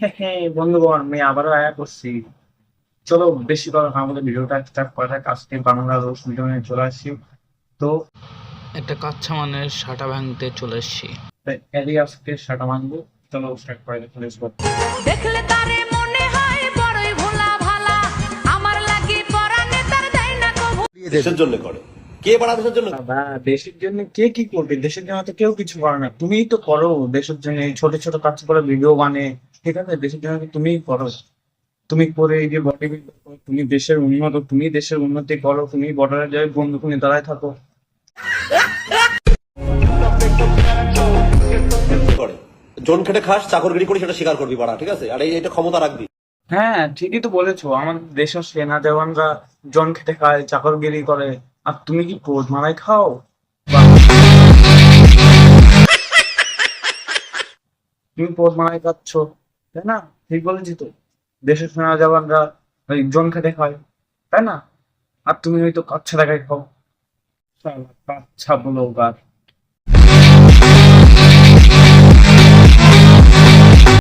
হ্যাঁ হ্যাঁ বন্ধুগণ আমি আবারও আয়া করছি। চলো বেশি কথা আমাদের ভিডিওটা স্টার্ট করা যাক। আজকে বাংলা রোজ ভিডিও নিয়ে চলে আসছি। তো একটা কাচ্চা মানের সাটা ভাঙতে চলে এসছি। এরই আজকে সেটা মানবো চলো স্টার্ট করা যাক। লেটস গো দেখলে তারে মনে হয় বড়ই ভোলা ভালা আমার লাগি পরানে তার দেয় না কভু। দেশের জন্য করে। কে বাড়া দেশের জন্য? বাবা দেশের জন্য কে কি করবে? দেশের জন্য তো কেউ কিছু করে না। তুমিই তো করো। দেশের জন্য ছোট ছোট কাজ করে ভিডিও বানে। ঠিক আছে দেশের জন্য তো তুমিই করো। তুমি করে এই যে বডি তুমি দেশের উন্নত তুমি দেশের উন্নতি করো তুমি বর্ডারে যাই বন্ধু তুমি দাঁড়ায় থাকো। জন খেটে খাস চাকরগিরি করি সেটা স্বীকার করবি বাড়া ঠিক আছে? আর এই এটা ক্ষমতা রাখবি। হ্যাঁ ঠিকই তো বলেছ আমাদের দেশের সেনা জওয়ানরা জন খেটে খায় চাকরগিরি করে আর তুমি কি পোদ মারাই খাও? তুমি পোদ মারাই খাচ্ছ। তাই না? ঠিক বলেছি তো। দেশে সেনা জওয়ানরা ওই জন খেটে খায়, তাই না? আর তুমি হয়তো কাচ্ছা দেখাই খাও। কাচ্ছা বলো আর